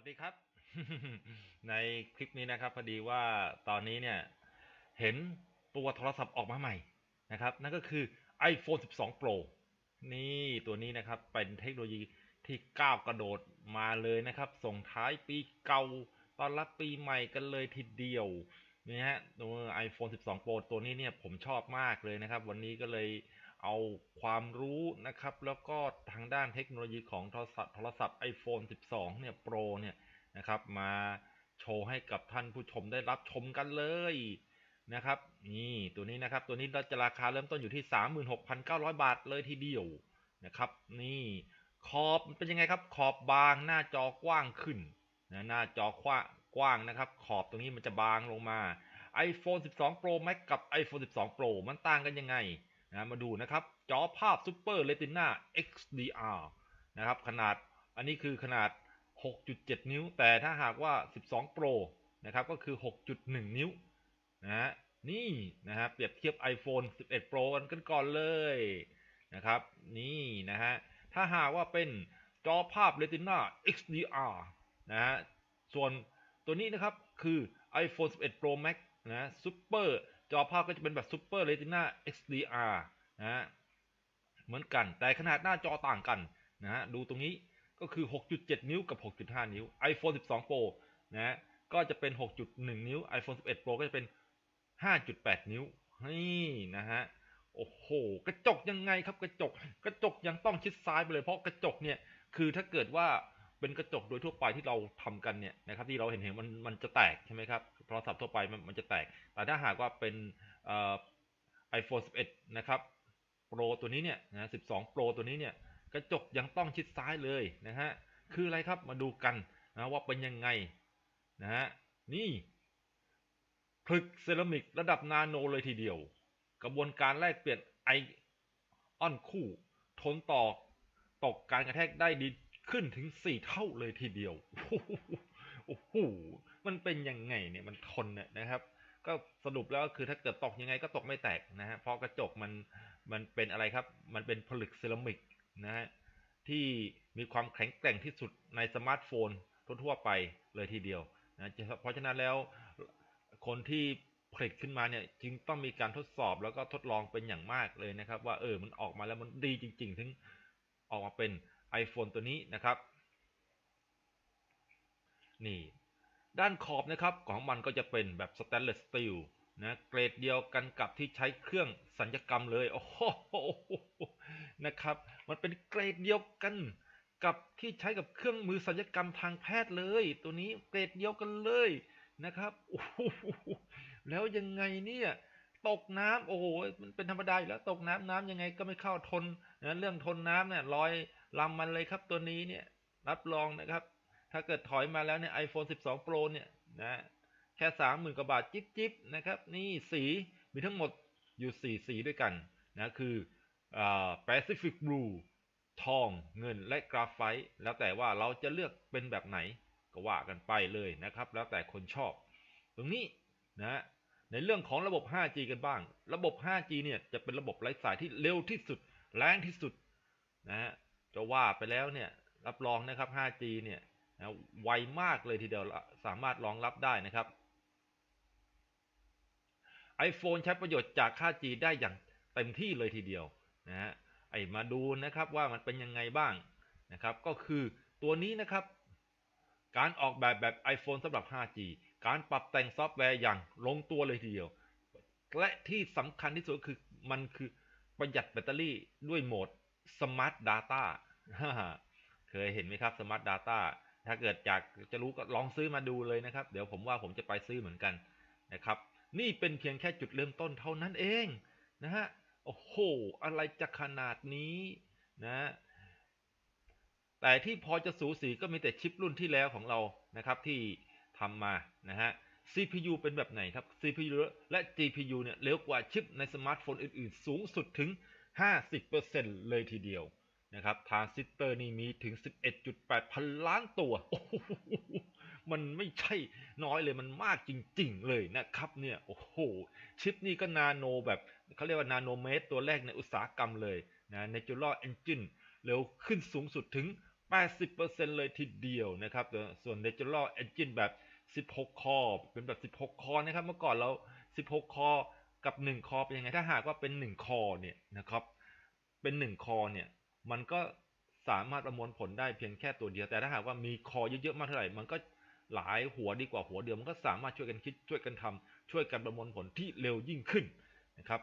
วัสดีครับ ในคลิปนี้นะครับพอดีว่าตอนนี้เนี่ยเห็นตัวโทรศัพท์ออกมาใหม่นะครับ นั่นก็คือ iPhone 12 Pro นี่ตัวนี้นะครับเป็นเทคโนโลยีที่ก้าวกระโดดมาเลยนะครับ ส่งท้ายปีเก่าตอนรับปีใหม่กันเลยทีเดียว นี่ฮะตัว iPhone 12 Pro ตัวนี้เนี่ยผมชอบมากเลยนะครับ วันนี้ก็เลยเอาความรู้นะครับ แล้วก็ทางด้านเทคโนโลยีของโทรศัพท์โทรศัพท์ iPhone 12 เนี่ย Pro เนี่ยนะครับมาโชว์ให้กับท่านผู้ชมได้รับชมกันเลยนะครับ นี่ตัวนี้นะครับ ตัวนี้จะราคาเริ่มต้นอยู่ที่ 36,900 บาทเลยทีเดียวนะครับ นี่ขอบเป็นยังไงครับ ขอบบางหน้าจอกว้างขึ้นนะหน้าจอกว้าง กว้างนะครับ ขอบตรงนี้มันจะบางลงมา iPhone 12 Pro Max กับ iPhone 12 Pro มันต่างกันยังไงนะมาดูนะครับ จอภาพ Super Retina XDR นะครับขนาดอันนี้คือขนาด 6.7 นิ้ว แต่ถ้าหากว่า 12 Pro นะครับก็คือ 6.1 นิ้วนะฮะนี่นะฮะเปรียบเทียบ iPhone 11 Pro กันก่อนเลยนะครับนี่นะฮะถ้าหากว่าเป็นจอภาพ Retina XDR นะฮะส่วน ตัวนี้นะครับคือ iPhone 11 Pro Max นะ Super จอภาพก็จะเป็นแบบ Super Retina XDR นะเหมือนกัน แต่ขนาดหน้าจอต่างกันนะฮะดูตรงนี้ก็คือ 6.7 นิ้วกับ 6.5 นิ้ว iPhone 12 Pro นะก็จะเป็น 6.1 นิ้ว iPhone 11 Pro ก็จะเป็น 5.8 นิ้วนี่นะฮะโอ้โห กระจกยังไงครับกระจก กระจกยังต้องชิดซ้ายไปเลยเพราะกระจกเนี่ย คือถ้าเกิดว่า เป็นกระจกโดยทั่วไปที่เราทำกันเนี่ยนะครับที่เราเห็นเห็นมันมันจะแตกใช่ไหมครับโทรศัพท์ทั่วไปมันมันจะแตก แต่ถ้าหากว่าเป็นเอ่อ iPhone 11นะครับ Pro ตัวนี้เนี่ยนะ12 Pro ตัวนี้เนี่ยกระจกยังต้องชิดซ้ายเลยนะฮะคืออะไรครับมาดูกันนะว่าเป็นยังไงนะฮะนี่ผลึกเซรามิกระดับนาโนเลยทีเดียว กระบวนการแลกเปลี่ยนไอออนคู่ ทนต่อตกการกระแทกได้ดี ขึ้นถึง4เท่าเลยทีเดียว โอ้โห มันเป็นยังไงเนี่ยมันทนเนี่ยนะครับ ก็สรุปแล้วคือถ้าเกิดตกยังไงก็ตกไม่แตกนะฮะ เพราะกระจกมันมันเป็นอะไรครับ มันเป็นผลึกเซรามิกนะฮะที่มีความแข็งแกร่งที่สุดในสมาร์ทโฟนทั่วไปเลยทีเดียวนะเพราะฉะนั้นแล้วคนที่ผลิตขึ้นมาเนี่ยจึงต้องมีการทดสอบแล้วก็ทดลองเป็นอย่างมากเลยนะครับ ว่าเออมันออกมาแล้วมันดีจริง ๆ ถึงออกมาเป็น iPhone ตัวนี้นะครับ นี่ด้านขอบนะครับของมันก็จะเป็นแบบสแตนเลสสตีลนะเกรดเดียวกันกับที่ใช้เครื่องสัญญกรรมเลยโอ้โหนะครับ มันเป็นเกรดเดียวกันกับที่ใช้กับเครื่องมือสัญญกรรมทางแพทย์เลย ตัวนี้เกรดเดียวกันเลยนะครับโอ้โหแล้วยังไงเนี่ยตกน้ำโอ้โหมันเป็นธรรมดาอยู่แล้วตกน้ำน้ำยังไงก็ไม่เข้าทนนะเรื่องทนน้ำเนี่ยลอย ลำมันเลยครับตัวนี้เนี่ยรับรองนะครับ ถ้าเกิดถอยมาแล้วเนี่ย iPhone 12 Pro เนี่ยนะแค่สามหมื่นกว่าบาทจิ๊บจิบนะครับ นี่สีมีทั้งหมดอยู่สี่สีด้วยกันนะคืออ Pacific Blue ทองเงินและกราไฟต์แล้วแต่ว่าเราจะเลือกเป็นแบบไหนก็ว่ากันไปเลยนะครับ แล้วแต่คนชอบ ตรงนี้นะในเรื่องของระบบ 5G กันบ้าง ระบบ 5G เนี่ยจะเป็นระบบไร้สายที่เร็วที่สุด แรงที่สุดนะฮะ จะว่าไปแล้วเนี่ยรับรองนะครับ 5G เนี่ยนะไวมากเลยทีเดียวสามารถรองรับได้นะครับ iPhone ใช้ประโยชน์จาก 5G ได้อย่างเต็มที่เลยทีเดียวนะฮะไอมาดูนะครับว่ามันเป็นยังไงบ้างนะครับ ก็คือตัวนี้นะครับ การออกแบบแบบ iPhone สำหรับ 5G การปรับแต่งซอฟต์แวร์อย่างลงตัวเลยทีเดียว และที่สำคัญที่สุดคือมันคือประหยัดแบตเตอรี่ด้วยโหมด Smart Data เคยเห็นไหมครับ Smart Data ถ้าเกิดอยากจะรู้ก็ลองซื้อมาดูเลยนะครับ เดี๋ยวผมว่าผมจะไปซื้อเหมือนกันนะครับ นี่เป็นเพียงแค่จุดเริ่มต้นเท่านั้นเองนะฮะ โอ้โห อะไรจะขนาดนี้นะ แต่ที่พอจะสูสีก็มีแต่ชิปรุ่นที่แล้วของเรานะครับที่ทำมานะฮะ CPU เป็นแบบไหนครับ CPU และ GPU เนี่ยเร็วกว่าชิปในสมาร์ทโฟนอื่น ๆ สูงสุดถึง 50%เลยทีเดียวนะครับทรานซิสเตอร์นี่มีถึง 11.8 พันล้านตัว โอ้โหมันไม่ใช่น้อยเลยมันมากจริง ๆ เลยนะครับเนี่ย โอ้โห ชิปนี่ก็นาโนแบบเขาเรียกว่านาโนเมตรตัวแรกในอุตสาหกรรมเลยนะ Natural Engine เร็วขึ้นสูงสุดถึง 80%เลยทีเดียวนะครับ ส่วน Natural Engine แบบ 16 คอ เป็นแบบ 16 คอนะครับ เมื่อก่อนเรา 16 คอ กับ 1 คอเป็นยังไง ถ้าหากว่าเป็น 1 คอเนี่ยนะครับ เป็น 1 คอเนี่ย มันก็สามารถประมวลผลได้เพียงแค่ตัวเดียว แต่ถ้าหากว่ามีคอเยอะๆมากเท่าไหร่ มันก็หลายหัวดีกว่าหัวเดียว มันก็สามารถช่วยกันคิดช่วยกันทำช่วยกันประมวลผลที่เร็วยิ่งขึ้นนะครับ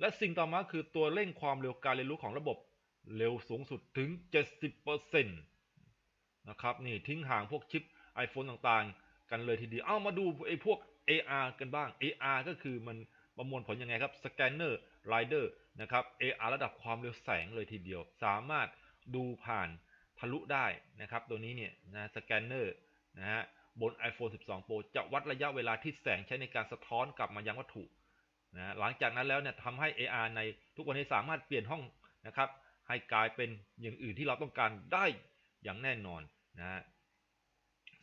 และสิ่งต่อมาคือตัวเร่งความเร็วการเรียนรู้ของระบบเร็วสูงสุดถึง 70%นะครับ นี่ทิ้งห่างพวกชิป iPhone ต่างๆ กันเลยทีเดียว เอามาดูไอ้พวก AR กันบ้าง AR ก็คือมันประมวลผลยังไงครับสแกนเนอร์ไรเดอร์นะครับ AR ระดับความเร็วแสงเลยทีเดียว สามารถดูผ่านทะลุได้นะครับ ตัวนี้เนี่ยนะสแกนเนอร์นะฮะบน iPhone 12 Pro จะวัดระยะเวลาที่แสงใช้ในการสะท้อนกลับมายังวัตถุนะหลังจากนั้นแล้วเนี่ยทำให้ AR ในทุกวันนี้สามารถเปลี่ยนห้องนะครับ ให้กลายเป็นอย่างอื่นที่เราต้องการได้อย่างแน่นอนนะฮะ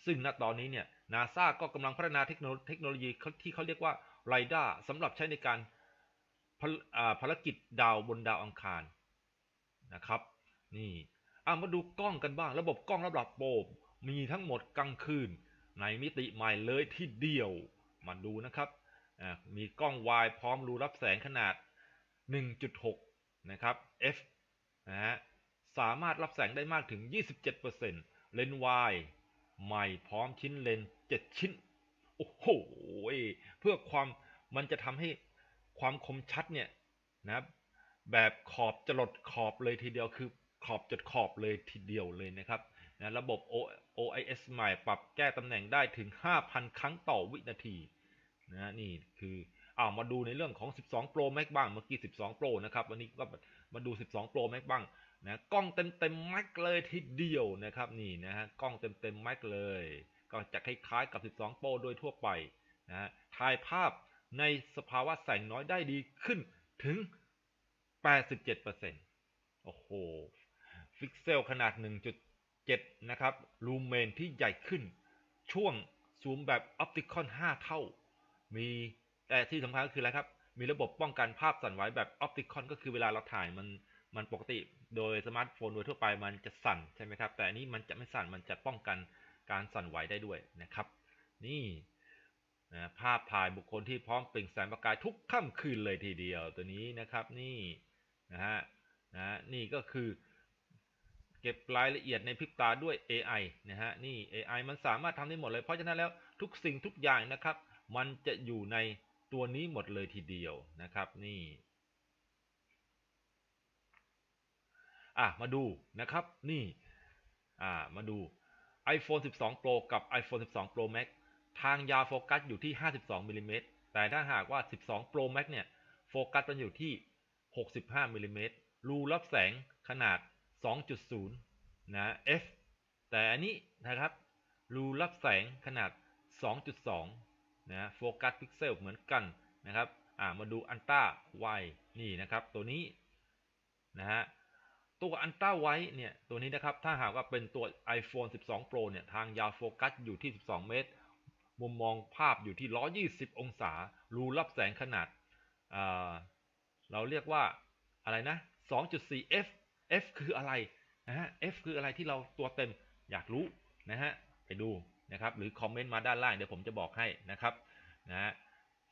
ซึ่งณตอนนี้เนี่ย นาซาก็กำลังพัฒนาเทคโนโลยีที่เขาเรียกว่าไรด้าสำหรับใช้ในการภารกิจดาวบนดาวอังคารนะครับ นี่อามาดูกล้องกันบ้าง ระบบกล้องระดับโปรมีทั้งหมดกลางคืน ในมิติใหม่เลยที่เดียว มาดูนะครับมีกล้องวายพร้อมรูรับแสงขนาด 1.6 นะครับ f นะฮะสามารถรับแสงได้มากถึง 27%เลนส์วายใหม่พร้อมชิ้นเลนส์ 7ชิ้น โอ้โห เพื่อความมันจะทำให้ความคมชัดเนี่ยนะแบบขอบจรดขอบเลยทีเดียวคือขอบจดขอบเลยทีเดียวเลยนะครับนะระบบ OIS ใหม่ปรับแก้ตำแหน่งได้ถึง 5,000 ครั้งต่อวินาทีนะนี่คือเอามาดูในเรื่องของ 12 Pro Max บ้าง เมื่อกี้ 12 Pro นะครับ วันนี้ก็มาดู 12 Pro Max บ้างนะกล้องเต็มเต็มแม็กเลยทีเดียวนะครับ นี่นะฮะกล้องเต็มเต็มแม็กเลย ก็จะคล้ายๆกับ 12 Pro โดยทั่วไปนะถ่ายภาพในสภาวะแสงน้อยได้ดีขึ้นถึง 87%โอ้โหฟิกเซลขนาด 1.7 นะครับ ลูเมนที่ใหญ่ขึ้น ช่วงซูมแบบออปติคอน 5 เท่า มีแต่ที่สำคัญก็คืออะไรครับ มีระบบป้องกันภาพสั่นไหวแบบออปติคอนก็คือเวลาเราถ่ายมันมันปกติโดยสมาร์ทโฟนโดยทั่วไปมันจะสั่นใช่ไหมครับ แต่อันนี้มันจะไม่สั่นมันจะป้องกัน การสั่นไหวได้ด้วยนะครับ นี่นะภาพถ่ายบุคคลที่พร้อมเปล่งแสงประกายทุกค่ำคืนเลยทีเดียวตัวนี้นะครับนี่นะฮะนะนี่ก็คือเก็บรายละเอียดในพริบตาด้วย AI นะฮะนี่ AI มันสามารถทำได้หมดเลย เพราะฉะนั้นแล้วทุกสิ่งทุกอย่างนะครับ มันจะอยู่ในตัวนี้หมดเลยทีเดียวนะครับนี่อะมาดูนะครับนี่อ่ามาดู iPhone 12 Pro กับ iPhone 12 Pro Max ทางยาวโฟกัสอยู่ที่ 52มิลิเมตรแต่ถ้าหากว่า 12 Pro Max เนี่ย โฟกัสมันอยู่ที่ 65มิลิเมตรรูรับแสงขนาด 2.0 นะ f แต่อันนี้นะครับ รูรับแสงขนาด 2.2 นะโฟกัสพิกเซลเหมือนกันนะครับ อ่ามาดูอันต้าไวนี่นะครับ ตัวนี้นะฮะ ตัวอันต้าไว้เนี่ยตัวนี้นะครับถ้าหากว่าเป็นตัว iPhone 12 Pro เนี่ยทางยาวโฟกัสอยู่ที่ 12 เมตร มุมมองภาพอยู่ที่ 120 องศา รูรับแสงขนาดเราเรียกว่าอะไรนะ 2.4 f f คืออะไรนะฮะ f คืออะไรที่เราตัวเต็มอยากรู้นะฮะไปดูนะครับหรือคอมเมนต์มาด้านล่างเดี๋ยวผมจะบอกให้นะครับนะฮะ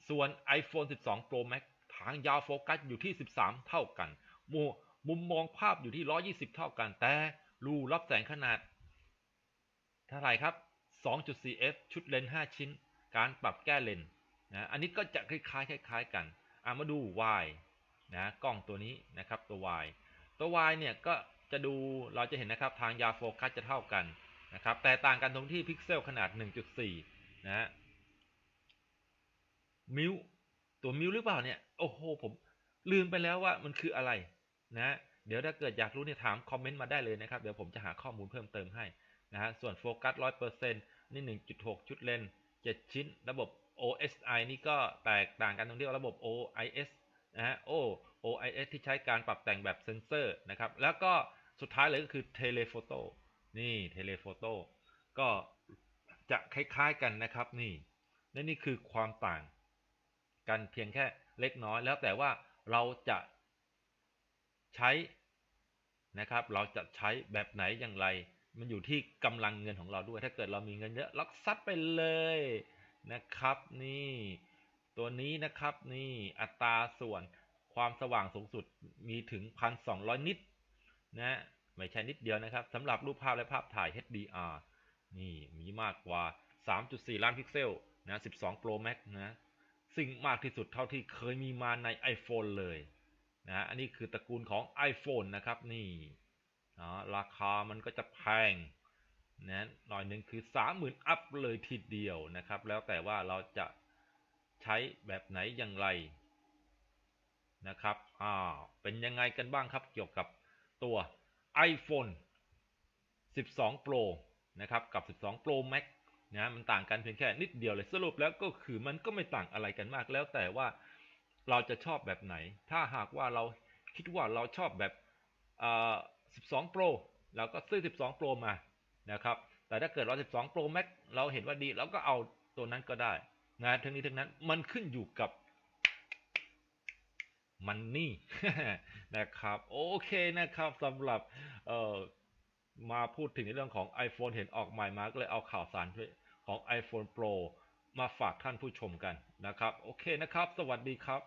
ส่วน iPhone 12 Pro Max ทางยาวโฟกัสอยู่ที่ 13 เท่ากันมู มุมมองภาพอยู่ที่ 120 เท่ากัน แต่รูรับแสงขนาดเท่าไหร่ครับ 2.4 f ชุดเลนส์5ชิ้น การปรับแก้เลนส์นะ อันนี้ก็จะคล้ายๆคล้ายๆกันอามาดู y นะ กล้องตัวนี้นะครับตัว y ตัว y เนี่ยก็จะดูเราจะเห็นนะครับทางยาโฟกัสจะเท่ากันนะครับ แต่ต่างกันตรงที่พิกเซลขนาด 1.4 นะมิวตัวมิวหรือเปล่าเนี่ย โอ้โห ผมลืมไปแล้วว่ามันคืออะไร นะเดี๋ยวถ้าเกิดอยากรู้เนี่ยถามคอมเมนต์มาได้เลยนะครับ เดี๋ยวผมจะหาข้อมูลเพิ่มเติมให้นะฮะส่วนโฟกัสร้อยเปอร์เซ็นต์นี่หนึ่งจุดหกชุดเลนเจ็ดชิ้น ระบบ OSI นี่ก็แตกต่างกันตรงที่ระบบ OIS นะฮะ O OIS ที่ใช้การปรับแต่งแบบเซนเซอร์นะครับ แล้วก็สุดท้ายเลยก็คือเทเลโฟโต้นี่เทเลโฟโต้ก็จะคล้ายๆกันนะครับนี่และนี่คือความต่าง กันเพียงแค่เล็กน้อยแล้วแต่ว่าเราจะ ใช้นะครับ เราจะใช้แบบไหนอย่างไร มันอยู่ที่กำลังเงินของเราด้วย ถ้าเกิดเรามีเงินเยอะล็อกซัดไปเลยนะครับ นี่ ตัวนี้นะครับนี่อัตราส่วนความสว่างสูงสุดมีถึง 1,200 นิตนะไม่ใช่นิดเดียวนะครับสำหรับรูปภาพและภาพถ่าย HDR นี่มีมากกว่า 3.4 ล้านพิกเซลนะ 12 Pro Max นะ สิ่งมากที่สุดเท่าที่เคยมีมาใน iPhone เลย นะอันนี้คือตระกูลของ iPhone นะครับนี่นะราคามันก็จะแพงนะหน่อยหนึ่งคือ 30,000 อัพเลยทีเดียวนะครับ แล้วแต่ว่าเราจะใช้แบบไหนอย่างไรนะครับอ้าเป็นยังไงกันบ้างครับเกี่ยวกับตัว iPhone 12 Pro นะครับกับ 12 Pro Max นะมันต่างกันเพียงแค่นิดเดียวเลยสรุปแล้วก็คือมันก็ไม่ต่างอะไรกันมากแล้วแต่ว่า เราจะชอบแบบไหน ถ้าหากว่าเราคิดว่าเราชอบแบบ12 Pro เราก็ซื้อ 12 Pro มานะครับแต่ถ้าเกิดเรา 12 Pro Max เราเห็นว่าดีเราก็เอาตัวนั้นก็ได้นะทั้งนี้ทั้งนั้นมันขึ้นอยู่กับมันนี่นะครับโอเคนะครับสำหรับเอ่อมาพูดถึงในเรื่องของ iPhone เห็นออกใหม่มาก็เลยเอาข่าวสารของ iPhone Pro มาฝากท่านผู้ชมกันนะครับ โอเคนะครับ สวัสดีครับ